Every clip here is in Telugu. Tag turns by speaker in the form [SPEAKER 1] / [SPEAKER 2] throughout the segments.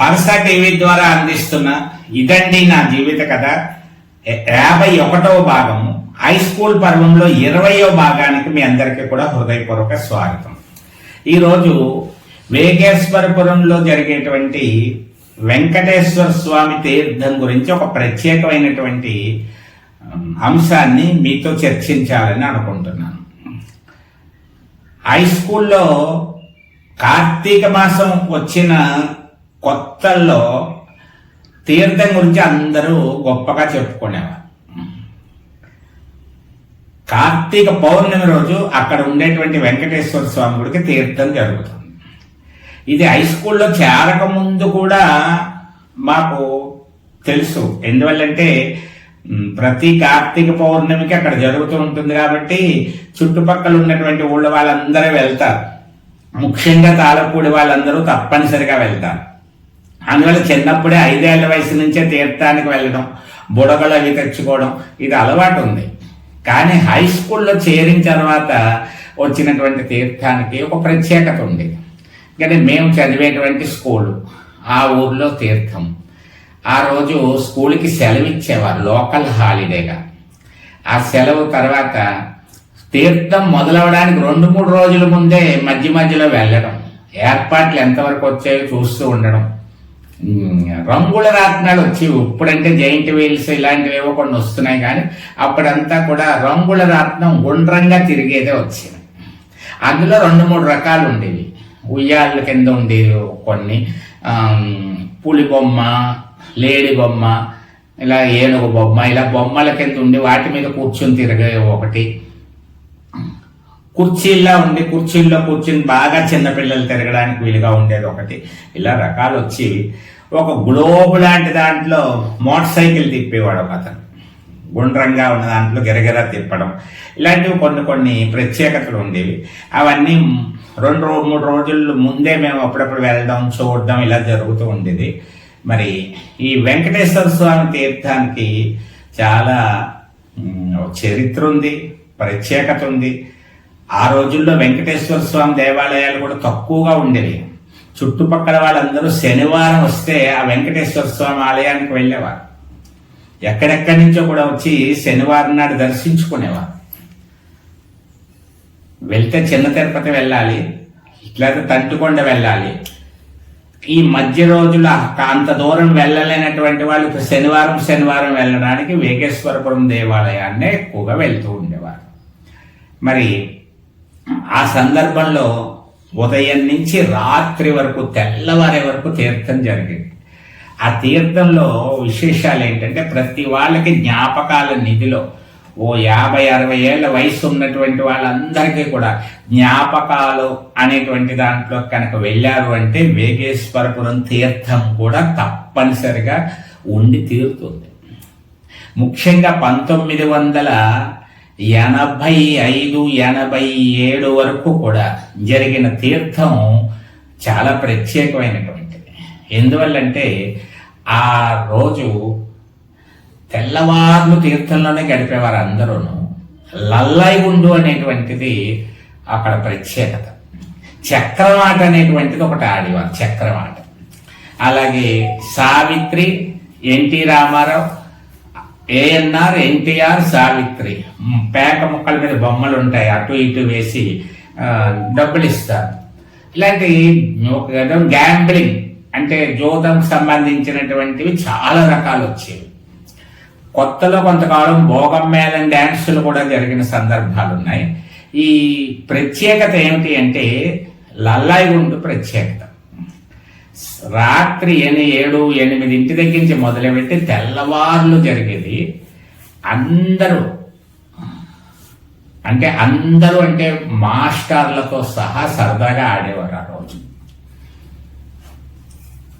[SPEAKER 1] పల్సా టీవీ ద్వారా అందిస్తున్న ఇదండి నా జీవిత కథ. యాభై ఒకటవ భాగము. హై స్కూల్ పర్వంలో ఇరవయో భాగానికి మీ అందరికీ కూడా హృదయపూర్వక స్వాగతం. ఈరోజు వేగేశ్వరపురంలో జరిగేటువంటి వెంకటేశ్వర స్వామి తీర్థం గురించి ఒక ప్రత్యేకమైనటువంటి అంశాన్ని మీతో చర్చించాలని అనుకుంటున్నాను. హై స్కూల్లో కార్తీక మాసం వచ్చిన కొత్తల్లో తీర్థం గురించి అందరూ గొప్పగా చెప్పుకునేవారు. కార్తీక పౌర్ణమి రోజు అక్కడ ఉండేటువంటి వెంకటేశ్వర స్వామి గుడికి తీర్థం జరుగుతుంది. ఇది హై స్కూల్లో చేరకముందు కూడా మాకు తెలుసు. ఎందువల్లంటే ప్రతి కార్తీక పౌర్ణమికి అక్కడ జరుగుతూ ఉంటుంది కాబట్టి చుట్టుపక్కల ఉన్నటువంటి ఊళ్ళ వాళ్ళందరూ వెళ్తారు. ముఖ్యంగా తాళపూడి వాళ్ళందరూ తప్పనిసరిగా వెళ్తారు. అందువల్ల చిన్నప్పుడే ఐదేళ్ళ వయసు నుంచే తీర్థానికి వెళ్ళడం బుడగలు అవి తెచ్చుకోవడం ఇది అలవాటు ఉంది. కానీ హై స్కూల్లో చేరిన తర్వాత వచ్చినటువంటి తీర్థానికి ఒక ప్రత్యేకత ఉంది. కానీ మేము చదివేటువంటి స్కూలు ఆ ఊర్లో తీర్థం. ఆ రోజు స్కూల్కి సెలవు ఇచ్చేవారు లోకల్ హాలిడేగా. ఆ సెలవు తర్వాత తీర్థం మొదలవడానికి రెండు మూడు రోజుల ముందే మధ్య మధ్యలో వెళ్ళడం. ఏర్పాట్లు ఎంతవరకు వచ్చాయో చూస్తూ ఉండడం. రంగుల రాట్నాలు వచ్చి ఇప్పుడంటే జైంట్ వీల్స్ ఇలాంటివి ఏవో కొన్ని వస్తున్నాయి కానీ అప్పుడంతా కూడా రంగుల రాట్నం గుండ్రంగా తిరిగేదే వచ్చింది. అందులో రెండు మూడు రకాలు ఉండేవి. ఉయ్యాళ్ళ కింద ఉండేవి కొన్ని. పులి బొమ్మ లేడి బొమ్మ ఇలా ఏనుగు బొమ్మ ఇలా బొమ్మల కింద ఉండి వాటి మీద కూర్చొని తిరగే ఒకటి. కుర్చీల్లో ఉండి కుర్చీల్లో కూర్చుని బాగా చిన్నపిల్లలు తిరగడానికి వీలుగా ఉండేది ఒకటి. ఇలా రకాలు వచ్చేవి. ఒక గ్లోబ్ లాంటి దాంట్లో మోటార్ సైకిల్ తిప్పేవాడు ఒక అతను. గుండ్రంగా ఉన్న దాంట్లో గిరగిరా తిప్పడం. ఇలాంటివి కొన్ని కొన్ని ప్రత్యేకతలు ఉండేవి. అవన్నీ రెండు మూడు రోజుల ముందే మేము అప్పుడప్పుడు వెళ్ళడం చూడడం ఇలా జరుగుతూ ఉండేది. మరి ఈ వెంకటేశ్వర స్వామి తీర్థానికి చాలా చరిత్ర ఉంది ప్రత్యేకత ఉంది. ఆ రోజుల్లో వెంకటేశ్వర స్వామి దేవాలయాలు కూడా తక్కువగా ఉండేవి. చుట్టుపక్కల వాళ్ళందరూ శనివారం వస్తే ఆ వెంకటేశ్వర స్వామి ఆలయానికి వెళ్ళేవారు. ఎక్కడెక్కడి నుంచో కూడా వచ్చి శనివారం నాడు దర్శించుకునేవారు. వెళ్తే చిన్న తిరుపతి వెళ్ళాలి లేదా తట్టుకొండ వెళ్ళాలి. ఈ మధ్య రోజుల అంత దూరం వెళ్ళలేనటువంటి వాళ్ళు శనివారం శనివారం వెళ్ళడానికి వేగేశ్వరపురం దేవాలయాన్నే ఎక్కువగా వెళ్తూ ఉండేవారు. మరి ఆ సందర్భంలో ఉదయం నుంచి రాత్రి వరకు తెల్లవారే వరకు తీర్థం జరిగింది. ఆ తీర్థంలో విశేషాలు ఏంటంటే ప్రతి వాళ్ళకి జ్ఞాపకాల నిధిలో ఓ యాభై అరవై ఏళ్ళ వయసు ఉన్నటువంటి వాళ్ళందరికీ కూడా జ్ఞాపకాలు అనేటువంటి దాంట్లో కనుక వెళ్ళారు అంటే వేగేశ్వరపురం తీర్థం కూడా తప్పనిసరిగా ఉండి తీరుతుంది. ముఖ్యంగా పంతొమ్మిది వందల ఎనభై ఐదు ఎనభై ఏడు వరకు కూడా జరిగిన తీర్థం చాలా ప్రత్యేకమైనటువంటిది. ఎందువల్లంటే ఆ రోజు తెల్లవార్లు తీర్థంలోనే గడిపేవారు అందరూను. లల్లాయి ఉండు అనేటువంటిది అక్కడ ప్రత్యేకత. చక్రమాట అనేటువంటిది ఒకటి ఆడేవారు చక్రమాట అలాగే Savitri NT Ramarao ANR NTR Savitri. పేక ముక్కల మీద బొమ్మలు ఉంటాయి అటు ఇటు వేసి డబ్బులు ఇస్తారు ఇలాంటి ఒక గ్యాంబ్లింగ్ అంటే జోదం సంబంధించినటువంటివి చాలా రకాలు వచ్చేవి కొత్తలో కొంతకాలం భోగం మేళం డ్యాన్సులు కూడా జరిగిన సందర్భాలు ఉన్నాయి ఈ ప్రత్యేకత ఏమిటి అంటే లల్లాయి గుండు ప్రత్యేకత. రాత్రి ఎని ఏడు ఎనిమిది ఇంటి దగ్గర నుంచి మొదలుపెట్టి తెల్లవార్లు జరిగేది. అందరూ అంటే అందరూ అంటే మాస్టర్లతో సహా సరదాగా ఆడేవారు ఆ రోజు.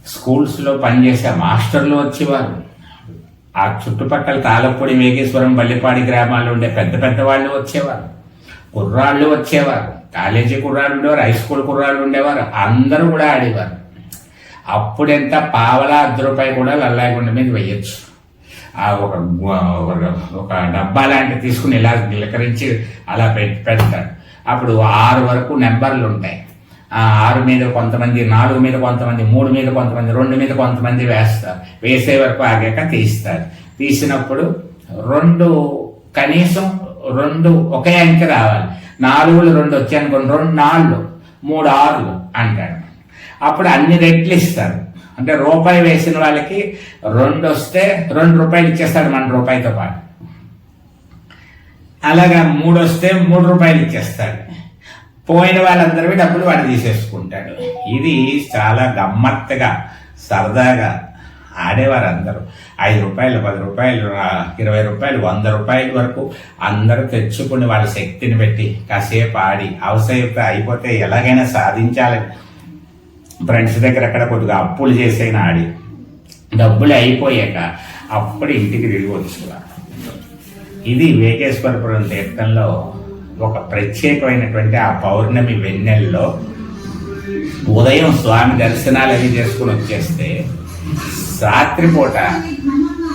[SPEAKER 1] స్కూల్స్లో పనిచేసే మాస్టర్లు వచ్చేవారు. ఆ చుట్టుపక్కల తాళపూడి మేఘేశ్వరం బల్లిపాడి గ్రామాల్లో ఉండే పెద్ద పెద్ద వాళ్ళు వచ్చేవారు. కుర్రాళ్ళు వచ్చేవారు. కాలేజీ కుర్రాళ్ళు ఉండేవారు హై స్కూల్ కుర్రాళ్ళు ఉండేవారు. అందరూ కూడా ఆడేవారు. అప్పుడెంత పావలా అర్ధ రూపాయి కూడా లల్లాయిగుండ మీద వెయ్యొచ్చు. ఆ ఒక ఒక- ఒక డబ్బా లాంటి తీసుకుని ఇలా నిలకరించి అలా పెట్టి పెడతారు. అప్పుడు ఆరు వరకు నెంబర్లు ఉంటాయి ఆ ఆరు మీద కొంతమంది నాలుగు మీద కొంతమంది మూడు మీద కొంతమంది రెండు మీద కొంతమంది వేస్తారు. వేసే వరకు ఆగాక తీస్తారు. తీసినప్పుడు రెండు కనీసం రెండు ఒకే అంకె రావాలి. నాలుగులు రెండు వచ్చాయనుకోండి రెండు నాలుగు మూడు ఆరులు అంటాడు. అప్పుడు అన్ని రెట్లు ఇస్తారు. అంటే రూపాయి వేసిన వాళ్ళకి రెండు వస్తే రెండు రూపాయలు ఇచ్చేస్తాడు మన రూపాయితో పాటు. అలాగా మూడు వస్తే మూడు రూపాయలు ఇచ్చేస్తాడు. పోయిన వాళ్ళందరివి డబ్బులు వాడు తీసేసుకుంటాడు. ఇది చాలా గమ్మత్తుగా సరదాగా ఆడేవారు అందరూ ఐదు రూపాయలు పది రూపాయలు ఇరవై రూపాయలు వంద రూపాయల వరకు అందరూ తెచ్చుకుని వాళ్ళ శక్తిని పెట్టి కాసేపు ఆడి అవసరయుక్త అయిపోతే ఎలాగైనా సాధించాలని ఫ్రెండ్స్ దగ్గర అక్కడ కొద్దిగా అప్పులు చేసైనా ఆడి డబ్బులు అయిపోయాక అప్పుడు ఇంటికి తిరిగి వచ్చేవారు. ఇది వేకేశ్వరపురం తీర్థంలో ఒక ప్రత్యేకమైనటువంటి ఆ పౌర్ణమి వెన్నెల్లో ఉదయం స్వామి దర్శనాలు అవి చేసుకుని వచ్చేస్తే రాత్రిపూట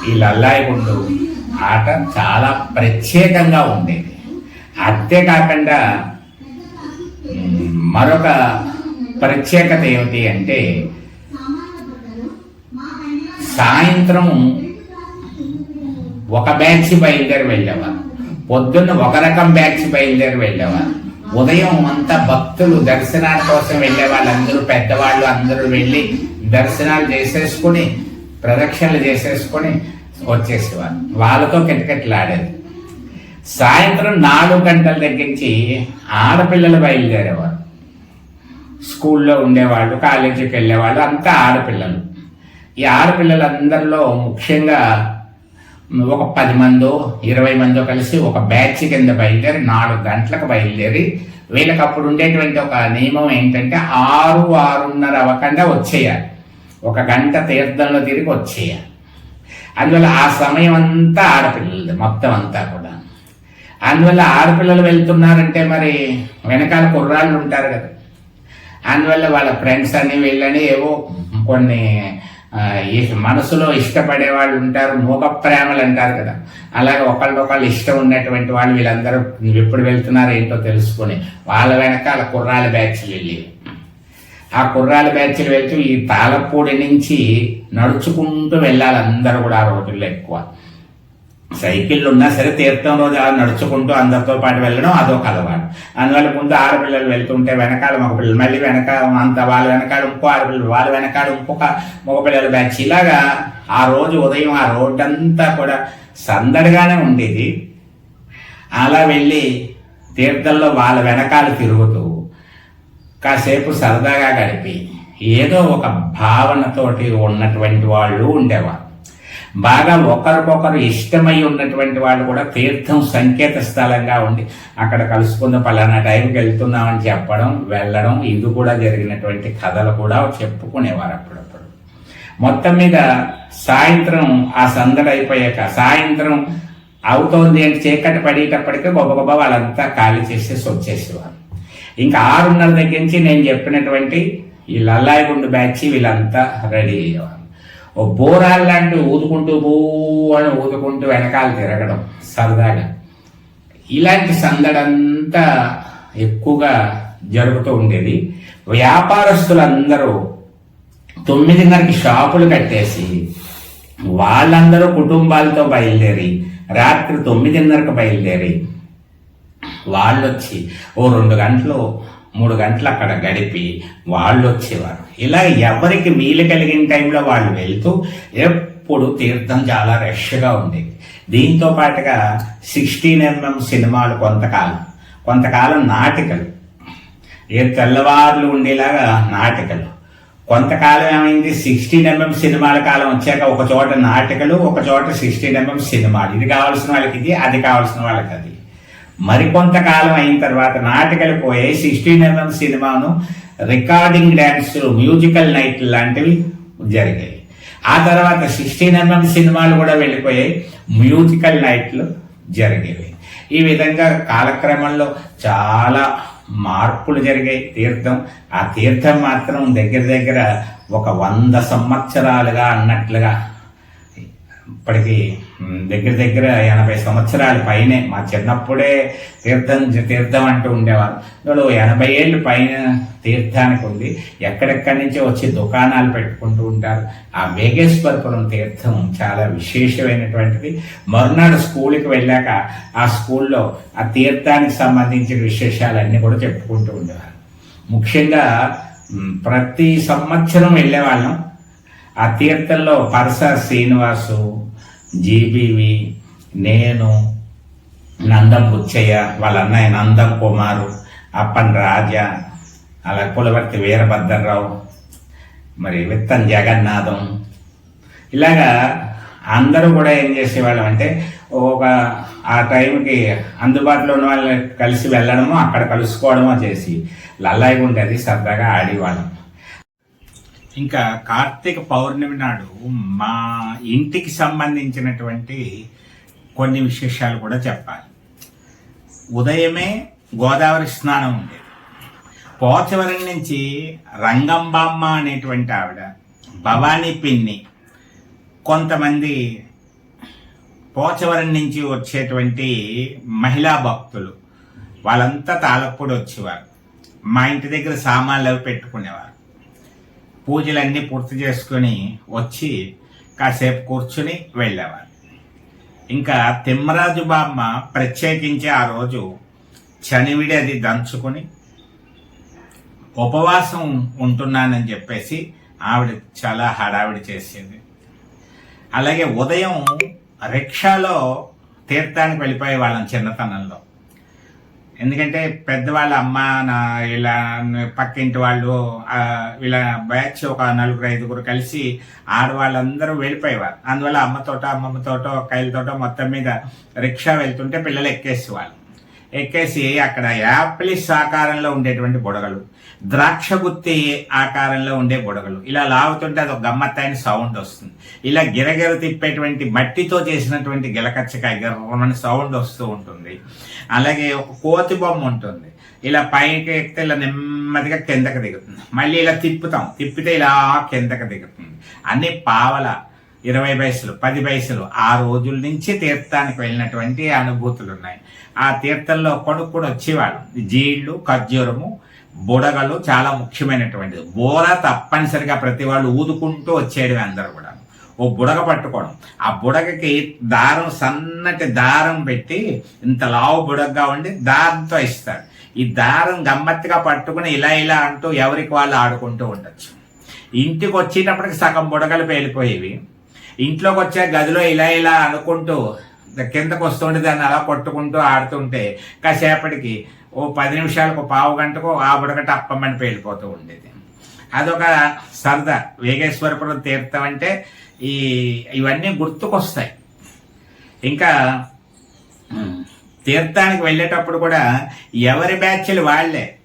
[SPEAKER 1] ఈ లల్లాయిగుండు ఆట చాలా ప్రత్యేకంగా ఉండేది. అంతేకాకుండా మరొక ప్రత్యేకత ఏమిటి అంటే సాయంత్రం ఒక బ్యాచ్ బయలుదేరి వెళ్ళేవారు. పొద్దున్న ఒక రకం బ్యాచ్ బయలుదేరి వెళ్ళేవారు ఉదయం అంతా భక్తులు దర్శనాల కోసం వెళ్ళే వాళ్ళందరూ పెద్దవాళ్ళు అందరూ వెళ్ళి దర్శనాలు చేసేసుకుని ప్రదక్షిణలు చేసేసుకుని వచ్చేసేవారు. వాళ్ళతో కిటకిటలాడేది. సాయంత్రం నాలుగు గంటల దగ్గర నుంచి ఆడపిల్లలు బయలుదేరేవారు. స్కూల్లో ఉండేవాళ్ళు కాలేజీకి వెళ్ళేవాళ్ళు అంతా ఆడపిల్లలు. ఈ ఆడపిల్లలందరిలో ముఖ్యంగా ఒక పది మందో ఇరవై మందో కలిసి ఒక బ్యాచ్ కింద బయలుదేరి నాలుగు గంటలకు బయలుదేరి వీళ్ళకి అప్పుడు ఉండేటువంటి ఒక నియమం ఏంటంటే ఆరు ఆరున్నర అవ్వకుండా వచ్చేయాలి. ఒక గంట తీర్థంలో తిరిగి వచ్చేయాలి. అందువల్ల ఆ సమయం అంతా ఆడపిల్లలది మొత్తం అంతా కూడా. అందువల్ల ఆడపిల్లలు వెళ్తున్నారంటే మరి వెనకాల కుర్రాళ్ళు ఉంటారు కదా. అందువల్ల వాళ్ళ ఫ్రెండ్స్ అని వీళ్ళని ఏవో కొన్ని మనసులో ఇష్టపడే వాళ్ళు ఉంటారు మూగ ప్రేమలు అంటారు కదా. అలాగే ఒకళ్ళొకళ్ళు ఇష్టం ఉన్నటువంటి వాళ్ళు వీళ్ళందరూ ఎప్పుడు వెళ్తున్నారు ఏంటో తెలుసుకొని వాళ్ళ వెనకాల కుర్రాల బ్యాచ్లు వెళ్ళి ఆ కుర్రాల బ్యాచ్లు వెళ్తూ ఈ తాళపూడి నుంచి నడుచుకుంటూ వెళ్ళాలి అందరూ కూడా ఆ రోజుల్లో ఎక్కువ. సైకిళ్ళు ఉన్నా సరే తీర్థం రోజు అలా నడుచుకుంటూ అందరితో పాటు వెళ్ళడం అదొక అలవాటు. అందువల్ల ముందు ఆడపిల్లలు వెళ్తుంటే వెనకాల మగ పిల్లలు మళ్ళీ వెనకాల అంత వాళ్ళ వెనకాల ఇంకో ఆడపిల్లలు వాళ్ళ వెనకాల ఇంకొక మగపిల్లల బ్యాచ్. ఇలాగా ఆ రోజు ఉదయం ఆ రోడ్డంతా కూడా సందడిగానే ఉండేది. అలా వెళ్ళి తీర్థంలో వాళ్ళ వెనకాల తిరుగుతూ కాసేపు సరదాగా గడిపి ఏదో ఒక భావనతోటి ఉన్నటువంటి వాళ్ళు ఉండేవారు. బాగా ఒకరికొకరు ఇష్టమై ఉన్నటువంటి వాళ్ళు కూడా తీర్థం సంకేత స్థలంగా ఉండి అక్కడ కలుసుకుందాం పలానా టైంకి వెళ్తున్నామని చెప్పడం వెళ్ళడం ఇది కూడా జరిగినటువంటి కథలు కూడా చెప్పుకునేవారు అప్పుడప్పుడు. మొత్తం మీద సాయంత్రం ఆ సందడి అయిపోయాక సాయంత్రం అవుతోంది అంటే చీకటి పడేటప్పటికీ గొప్ప గొప్ప వాళ్ళంతా ఖాళీ చేసేసి వచ్చేసేవారు. ఇంకా ఆరున్నర దగ్గర నుంచి నేను చెప్పినటువంటి ఈ లల్లాయిగుండు బ్యాచ్ వీళ్ళంతా రెడీ అయ్యేవారు. ఓ బోరాలు ఊదుకుంటూ బూ అని ఊదుకుంటూ వెనకాల తిరగడం సరదాగా. ఇలాంటి సందడంతా ఎక్కువగా జరుగుతూ ఉండేది. వ్యాపారస్తులందరూ తొమ్మిదిన్నరకి షాపులు కట్టేసి వాళ్ళందరూ కుటుంబాలతో బయలుదేరి రాత్రి తొమ్మిదిన్నరకు బయలుదేరి వాళ్ళు వచ్చి ఓ రెండు గంటలు మూడు గంటలు అక్కడ గడిపి వాళ్ళు వచ్చేవారు ఇలా ఎవరికి వీలు కలిగిన టైంలో వాళ్ళు వెళ్తూ ఎప్పుడు తీర్థం చాలా రష్గా ఉండేది దీంతో పాటుగా సిక్స్టీన్ ఎంఎం సినిమాలు కొంతకాలం కొంతకాలం నాటికలు. ఏ తెల్లవార్లు ఉండేలాగా నాటికలు. కొంతకాలం ఏమైంది? సిక్స్టీన్ ఎంఎం సినిమాల కాలం వచ్చాక ఒక చోట నాటికలు ఒక చోట సిక్స్టీన్ ఎంఎం సినిమాలు. ఇది కావాల్సిన వాళ్ళకి ఇది అది కావాల్సిన వాళ్ళకి అది. మరికొంతకాలం అయిన తర్వాత నాటికలు పోయి సిక్స్టీన్ ఎంఎం సినిమాను రికార్డింగ్ డ్యాన్సులు మ్యూజికల్ నైట్ లాంటివి జరిగాయి. ఆ తర్వాత సిక్స్టీన్ ఎంఎం సినిమాలు కూడా వెళ్ళిపోయాయి మ్యూజికల్ నైట్లు జరిగేవి. ఈ విధంగా కాలక్రమంలో చాలా మార్పులు జరిగాయి. తీర్థం ఆ తీర్థం మాత్రం దగ్గర దగ్గర ఒక వంద సంవత్సరాలుగా అన్నట్లుగా ఇప్పటికీ దగ్గర దగ్గర ఎనభై సంవత్సరాల పైనే మా చిన్నప్పుడే తీర్థం తీర్థం అంటూ ఉండేవారు. ఇప్పుడు ఎనభై ఏళ్ళు పైన తీర్థానికి ఉంది ఎక్కడెక్కడి నుంచో వచ్చి దుకాణాలు పెట్టుకుంటూ ఉంటారు. ఆ వేగేశ్వరపురం తీర్థం చాలా విశేషమైనటువంటిది. మరునాడు స్కూల్కి వెళ్ళాక ఆ స్కూల్లో ఆ తీర్థానికి సంబంధించిన విశేషాలన్నీ కూడా చెప్పుకుంటూ ఉండేవారు. ముఖ్యంగా ప్రతి సంవత్సరం వెళ్ళేవాళ్ళం. ఆ తీర్థంలో పరస శ్రీనివాసు జీబీవి నేను నందం బుచ్చయ్య వాళ్ళ అన్నయ్య నందం కుమారు అప్పన్ రాజా అలా కులవర్తి వీరభద్రరావు మరి విత్తన్ జగన్నాథం. ఇలాగా అందరూ కూడా ఏం చేసేవాళ్ళం అంటే ఒక ఆ టైంకి అందుబాటులో ఉన్న వాళ్ళని కలిసి వెళ్ళడము అక్కడ కలుసుకోవడమో చేసి లల్లాయి ఉండేది సరదాగా ఆడేవాళ్ళం. ఇంకా కార్తీక పౌర్ణమి నాడు మా ఇంటికి సంబంధించినటువంటి కొన్ని విశేషాలు కూడా చెప్పాలి. ఉదయమే గోదావరి స్నానం ఉండేది. పోచవరం నుంచి రంగంబామ్మ అనేటువంటి ఆవిడ భవానీ పిన్ని కొంతమంది పోచవరం నుంచి వచ్చేటువంటి మహిళా భక్తులు వాళ్ళంతా తాళప్పుడు వచ్చేవారు. మా ఇంటి దగ్గర సామాన్లు అవి పెట్టుకునేవారు. పూజలన్నీ పూర్తి చేసుకొని వచ్చి కాసేపు కూర్చుని వెళ్ళేవారు. ఇంకా తిమ్మరాజు బామ్మ ప్రత్యేకించి ఆ రోజు చనివిడి అది దంచుకొని ఉపవాసం ఉంటున్నానని చెప్పేసి ఆవిడ చాలా హడావిడి చేసేది. అలాగే ఉదయం రిక్షాలో తీర్థానికి వెళ్ళిపోయే వాళ్ళం చిన్నతనంలో. ఎందుకంటే పెద్దవాళ్ళ అమ్మ నా ఇలా పక్కింటి వాళ్ళు ఇలా బ్యాచ్ ఒక నలుగురు ఐదుగురు కలిసి ఆడవాళ్ళందరూ వెళ్ళిపోయేవారు. అందువల్ల అమ్మతోట అమ్మమ్మతోటో కైలతోటో మొత్తం మీద రిక్షా వెళ్తుంటే పిల్లలు ఎక్కేసేవాళ్ళు. ఎక్కేసి అక్కడ యాపిలిస్ ఆకారంలో ఉండేటువంటి బుడగలు. ద్రాక్ష గుత్తి ఆకారంలో ఉండే బుడగలు. ఇలా లాగుతుంటే అది ఒక గమ్మత్తైన సౌండ్ వస్తుంది. ఇలా గిరగిర తిప్పేటువంటి మట్టితో చేసినటువంటి గిలకచ్చకాయ గిర్రమని సౌండ్ వస్తూ ఉంటుంది. అలాగే ఒక కోతి బొమ్మ ఉంటుంది. ఇలా పైకి ఎక్కితే ఇలా నెమ్మదిగా కిందకి దిగుతుంది. మళ్ళీ ఇలా తిప్పుతాం. తిప్పితే ఇలా కిందకి దిగుతుంది. అన్ని పావల ఇరవై పైసలు పది పైసలు ఆ రోజుల నుంచి తీర్థానికి వెళ్ళినటువంటి అనుభూతులు ఉన్నాయి ఆ తీర్థంలో కొడుకు కూడా వచ్చేవాళ్ళు. జీళ్ళు ఖర్జూరము బుడగలు చాలా ముఖ్యమైనటువంటిది. బోర తప్పనిసరిగా ప్రతి వాళ్ళు ఊదుకుంటూ వచ్చేయడమే అందరూ కూడా ఓ బుడగ పట్టుకోవడం. ఆ బుడగకి దారం సన్నటి దారం పెట్టి ఇంత లావు బుడగగా ఉండి దారంతో ఇస్తాడు ఈ దారం గమ్మత్తుగా పట్టుకుని ఇలా ఇలా అంటూ ఎవరికి వాళ్ళు ఆడుకుంటూ ఉండొచ్చు. ఇంటికి వచ్చేటప్పటికి సగం బుడగలు పేలిపోయేవి. ఇంట్లోకి వచ్చే గదిలో ఇలా ఇలా అనుకుంటూ కిందకు వస్తుండే దాన్ని అలా కొట్టుకుంటూ ఆడుతుంటే కాసేపటికి ఓ పది నిమిషాలకు పావు గంటకు ఆ బుడగ టప్పమని పేలిపోతూ ఉండేది. అదొక సరదా. వేగేశ్వరపురం తీర్థం అంటే ఈ ఇవన్నీ గుర్తుకొస్తాయి. ఇంకా తీర్థానికి వెళ్ళేటప్పుడు కూడా ఎవరి బ్యాచ్లు వాళ్ళే.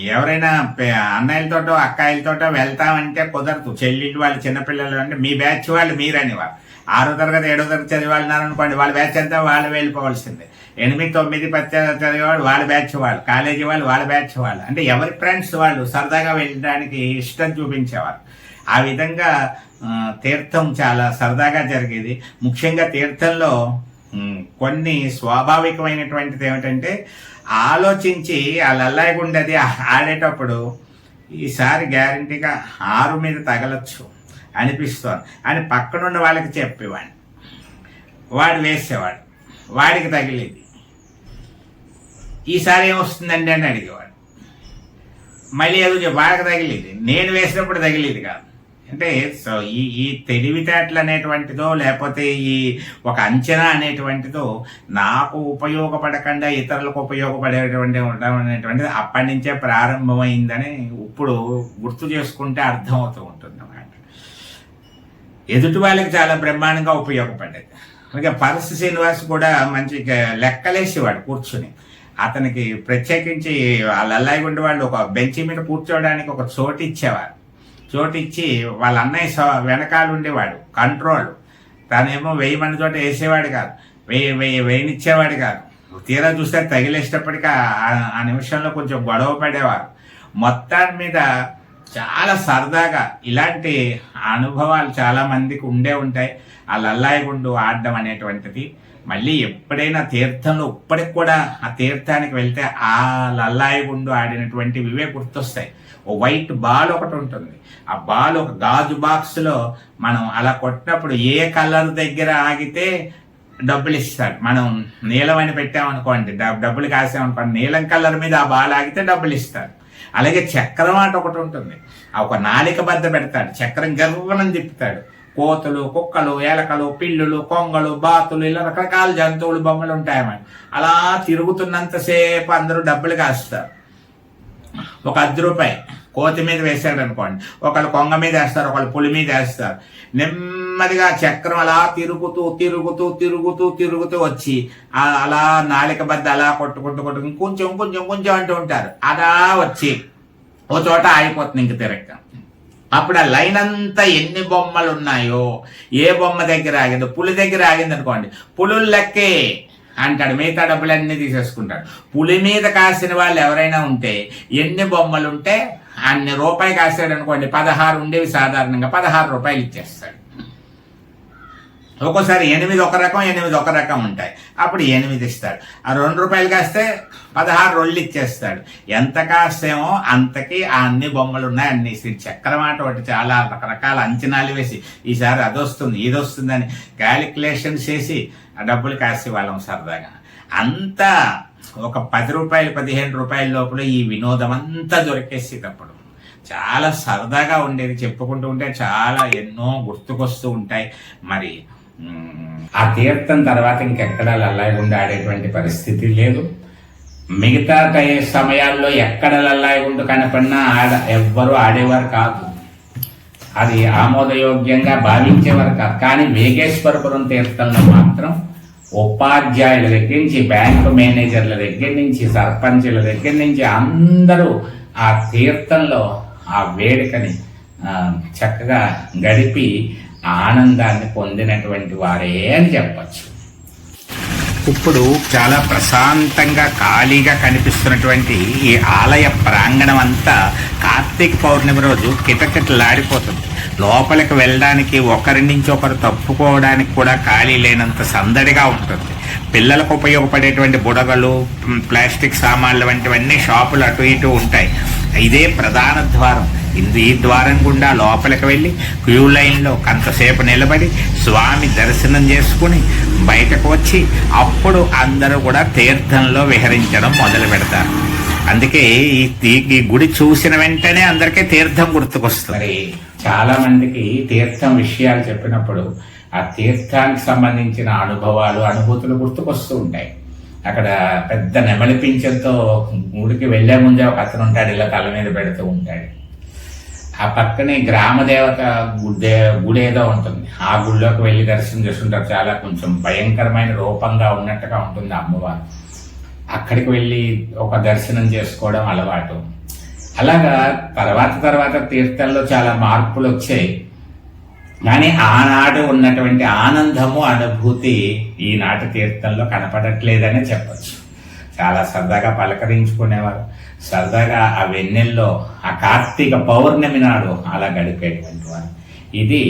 [SPEAKER 1] ఎవరైనా పె- అన్నయ్యలతోటో అక్కాయిలతోటో వెళ్తామంటే కుదరదు. చెల్లిళ్ళు వాళ్ళు చిన్నపిల్లలు అంటే మీ బ్యాచ్ వాళ్ళు మీరనేవారు ఆరో తరగతి ఏడో తరగతి చదివాళ్ళు అనుకోండి వాళ్ళ బ్యాచ్ అంతా వాళ్ళు వెళ్ళిపోవాల్సిందే. ఎనిమిది తొమ్మిది పది చదివేవాళ్ళు వాళ్ళ బ్యాచ్ వాళ్ళు కాలేజీ వాళ్ళు వాళ్ళ బ్యాచ్ వాళ్ళు. అంటే ఎవరి ఫ్రెండ్స్ వాళ్ళు సరదాగా వెళ్ళడానికి ఇష్టం చూపించేవారు. ఆ విధంగా తీర్థం చాలా సరదాగా జరిగేది. ముఖ్యంగా తీర్థంలో కొన్ని స్వాభావికమైనటువంటిది ఏమిటంటే ఆలోచించి ఆ లల్లాయి ఆడేటప్పుడు ఈసారి గ్యారంటీగా ఆరు మీద తగలచ్చు. అనిపిస్తోంది. అని పక్కనున్న వాళ్ళకి చెప్పేవాడిని. వాడు వేసేవాడు. వాడికి తగిలేది. ఈసారి ఏమొస్తుందండి అని అడిగేవాడు. మళ్ళీ ఏదో వాడికి తగిలేది. నేను వేసినప్పుడు తగిలేదు కాదు. అంటే సో ఈ ఈ తెలివితేటలు అనేటువంటిదో లేకపోతే ఈ ఒక అంచనా అనేటువంటిదో నాకు ఉపయోగపడకుండా ఇతరులకు ఉపయోగపడేటువంటి ఉండడం అనేటువంటిది అప్పటి నుంచే ప్రారంభమైందని ఇప్పుడు గుర్తు చేసుకుంటే అర్థమవుతూ ఉంటుంది. ఎదుటి వాళ్ళకి చాలా బ్రహ్మాండంగా ఉపయోగపడేది అలాగే పరశు శ్రీనివాస్ కూడా మంచి లెక్కలేసేవాడు కూర్చుని. అతనికి ప్రత్యేకించి వాళ్ళ లల్లాయి గుండె వాళ్ళు ఒక బెంచి మీద కూర్చోవడానికి ఒక చోటు ఇచ్చేవారు. చోటు ఇచ్చి వాళ్ళ అన్నయ్య స- వెనకాల ఉండేవాడు కంట్రోల్ తనేమో వెయ్యి మంది చోట వేసేవాడు కాదు. వెయ్యి వెయ్యి వేయనిచ్చేవాడు కాదు. తీరా చూస్తే తగిలేసేటప్పటికీ ఆ- ఆ నిమిషంలో కొంచెం గొడవ పడేవారు. మొత్తాన్ని మీద చాలా సరదాగా ఇలాంటి అనుభవాలు చాలా మందికి ఉండే ఉంటాయి. ఆ లల్లాయి గుండు ఆడడం అనేటువంటిది. మళ్ళీ ఎప్పుడైనా తీర్థంలో ఇప్పటికి కూడా ఆ తీర్థానికి వెళ్తే ఆ లల్లాయి గుండు ఆడినటువంటి ఇవే గుర్తొస్తాయి. ఓ వైట్ బాల్ ఒకటి ఉంటుంది. ఆ బాల్ ఒక గాజు బాక్స్లో మనం అలా కొట్టినప్పుడు ఏ కలర్ దగ్గర ఆగితే డబ్బులు ఇస్తారు. మనం నీలం అని పెట్టామనుకోండి డబ్- డబ్బులు కాసామనుకోండి నీలం కలర్ మీద ఆ బాల్ ఆగితే డబ్బులు ఇస్తారు. అలాగే చక్రం ఆట ఒకటి ఉంటుంది. ఆ ఒక నాలిక బద్ద పెడతాడు. చక్రం గర్వనం తిప్పుతాడు. కోతులు కుక్కలు ఏలకలు పిల్లులు కొంగలు బాతులు ఇలా రకరకాల జంతువులు బొమ్మలు ఉంటాయన్నమాట. అలా తిరుగుతున్నంతసేపు అందరూ డబ్బులు కాస్తారు. ఒక అర్ధ రూపాయి. కోతి మీద వేసాడు అనుకోండి. ఒకళ్ళు కొంగ మీద వేస్తారు ఒకళ్ళు పులి మీద వేస్తారు. నెమ్మదిగా చక్రం అలా తిరుగుతూ తిరుగుతూ తిరుగుతూ తిరుగుతూ వచ్చి అలా నాలిక బద్ద అలా కొట్టుకుంటూ కొట్టుకుని కొంచెం కొంచెం కొంచెం అంటూ ఉంటారు. అలా వచ్చి ఓ చోట ఆగిపోతుంది ఇంక తిరగ. అప్పుడు ఆ లైన్ అంతా ఎన్ని బొమ్మలు ఉన్నాయో ఏ బొమ్మ దగ్గర ఆగిందో పులి దగ్గర ఆగింది అనుకోండి పులులు లెక్కే అంటాడు మిగతా డబ్బులన్నీ తీసేసుకుంటాడు. పులి మీద కాసిన వాళ్ళు ఎవరైనా ఉంటే ఎన్ని బొమ్మలు ఉంటే అన్ని రూపాయి కాసాడు అనుకోండి పదహారు ఉండేవి సాధారణంగా పదహారు రూపాయలు ఇచ్చేస్తాడు. ఒక్కోసారి ఎనిమిది ఒక రకం ఎనిమిది ఒక రకం ఉంటాయి. అప్పుడు ఎనిమిది ఇస్తాడు. ఆ రెండు రూపాయలు కాస్తే పదహారు రొళ్ళు ఇచ్చేస్తాడు. ఎంత కాస్తేమో అంతకి ఆ అన్ని బొమ్మలు ఉన్నాయి అన్ని ఇస్తాడు. చక్రం ఒకటి చాలా రకరకాల అంచనాలు వేసి ఈసారి అది వస్తుంది ఇది వస్తుందని క్యాలిక్యులేషన్ చేసి డబ్బులు కాసే వాళ్ళం సరదాగా. అంతా ఒక పది రూపాయలు పదిహేను రూపాయల లోపల ఈ వినోదం అంతా దొరికేసేటప్పుడు చాలా సరదాగా ఉండేది. చెప్పుకుంటూ ఉంటే చాలా ఎన్నో గుర్తుకొస్తూ ఉంటాయి. మరి ఆ తీర్థం తర్వాత ఇంకెక్కడ లల్లాయిగుండా ఆడేటువంటి పరిస్థితి లేదు. మిగతా సమయాల్లో ఎక్కడ లల్లాయి కనపడినా ఆడ ఎవ్వరూ ఆడేవారు కాదు. అది ఆమోదయోగ్యంగా భావించేవారు కాదు. కానీ వేగేశ్వరపురం తీర్థంలో మాత్రం ఉపాధ్యాయుల దగ్గర నుంచి బ్యాంకు మేనేజర్ల దగ్గర నుంచి సర్పంచుల దగ్గర నుంచి అందరూ ఆ తీర్థంలో ఆ వేడుకని చక్కగా గడిపి ఆనందాన్ని పొందినటువంటి వారే అని చెప్పచ్చు. ఇప్పుడు చాలా ప్రశాంతంగా ఖాళీగా కనిపిస్తున్నటువంటి ఈ ఆలయ ప్రాంగణం అంతా కార్తీక పౌర్ణమి రోజు కిటకిటలాడిపోతుంది. లోపలికి వెళ్ళడానికి ఒకరి నుంచి ఒకరు తప్పుకోవడానికి కూడా ఖాళీ లేనంత సందడిగా ఉంటుంది. పిల్లలకు ఉపయోగపడేటువంటి బుడగలు ప్లాస్టిక్ సామాన్లు వంటివన్నీ షాపులు అటు ఇటు ఉంటాయి. ఇదే ప్రధాన ద్వారం. ఈ ద్వారం గుండా లోపలికి వెళ్ళి క్యూ లైన్లో కొంతసేపు నిలబడి స్వామి దర్శనం చేసుకుని బయటకు వచ్చి అప్పుడు అందరూ కూడా తీర్థంలో విహరించడం మొదలు పెడతారు. అందుకే ఈ ఈ- గుడి చూసిన వెంటనే అందరికీ తీర్థం గుర్తుకొస్తుంది. చాలా మందికి తీర్థం విషయాలు చెప్పినప్పుడు ఆ తీర్థానికి సంబంధించిన అనుభవాలు అనుభూతులు గుర్తుకొస్తూ ఉంటాయి. అక్కడ పెద్ద నెమలి పింఛంతో గుడికి వెళ్ళే ముందే ఒక అతను ఉంటాడు ఇలా తల మీద పెడుతూ ఉంటాడు. ఆ పక్కనే గ్రామదేవత గుడే గుడి ఏదో ఉంటుంది. ఆ గుడిలోకి వెళ్ళి దర్శనం చేసుకుంటారు. చాలా కొంచెం భయంకరమైన రూపంగా ఉన్నట్టుగా ఉంటుంది అమ్మవారు. అక్కడికి వెళ్ళి ఒక దర్శనం చేసుకోవడం అలవాటు. అలాగా తర్వాత తర్వాత తీర్థంలో చాలా మార్పులు వచ్చాయి. కానీ ఆనాడు ఉన్నటువంటి ఆనందము అనుభూతి ఈనాటి తీర్థంలో కనపడట్లేదనే చెప్పచ్చు. చాలా సరదాగా పలకరించుకునేవారు. సరదాగా ఆ వెన్నెల్లో ఆ కార్తీక పౌర్ణమి నాడు అలా గడిపేటువంటి వారు. ఇది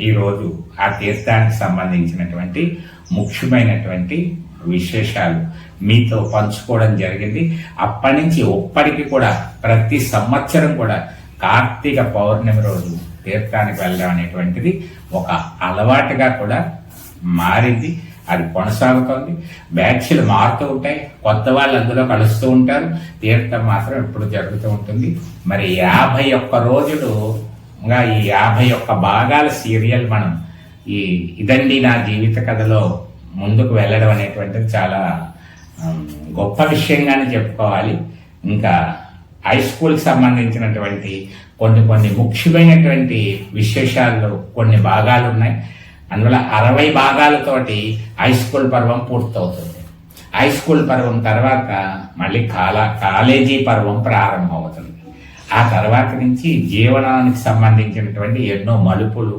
[SPEAKER 1] ఈరోజు ఆ తీర్థానికి సంబంధించినటువంటి ముఖ్యమైనటువంటి విశేషాలు. మీతో పంచుకోవడం జరిగింది. అప్పటి నుంచి ఇప్పటికి కూడా ప్రతి సంవత్సరం కూడా కార్తీక పౌర్ణమి రోజు తీర్థానికి వెళ్ళడం అనేటువంటిది ఒక అలవాటుగా కూడా మారింది. అది కొనసాగుతోంది. బ్యాచ్లు మారుతూ ఉంటాయి. కొత్త వాళ్ళు అందులో కలుస్తూ ఉంటారు. తీర్థం మాత్రం ఎప్పుడు జరుగుతూ ఉంటుంది. మరి యాభై ఒక్క రోజులు ఇంకా ఈ యాభై ఒక్క భాగాల సీరియల్ మనం ఈ ఇదండి నా జీవిత కథలో ముందుకు వెళ్ళడం అనేటువంటిది చాలా గొప్ప విషయంగానే చెప్పుకోవాలి. ఇంకా హై స్కూల్కి సంబంధించినటువంటి కొన్ని కొన్ని ముఖ్యమైనటువంటి విశేషాల్లో కొన్ని భాగాలు ఉన్నాయి. అందువల్ల అరవై భాగాలతోటి హై స్కూల్ పర్వం పూర్తవుతుంది. హై స్కూల్ పర్వం తర్వాత మళ్ళీ కాలా కాలేజీ పర్వం ప్రారంభమవుతుంది. ఆ తర్వాత నుంచి జీవనానికి సంబంధించినటువంటి ఎన్నో మలుపులు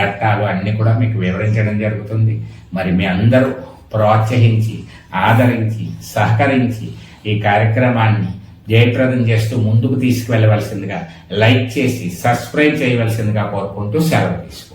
[SPEAKER 1] ఘట్టాలు అన్నీ కూడా మీకు వివరించడం జరుగుతుంది. మరి మీ అందరూ ప్రోత్సహించి ఆదరించి సహకరించి ఈ కార్యక్రమాన్ని జయప్రదం చేస్తూ ముందుకు తీసుకువెళ్ళవలసిందిగా లైక్ చేసి సబ్స్క్రైబ్ చేయవలసిందిగా కోరుకుంటూ సెలవు తీసుకుంటాం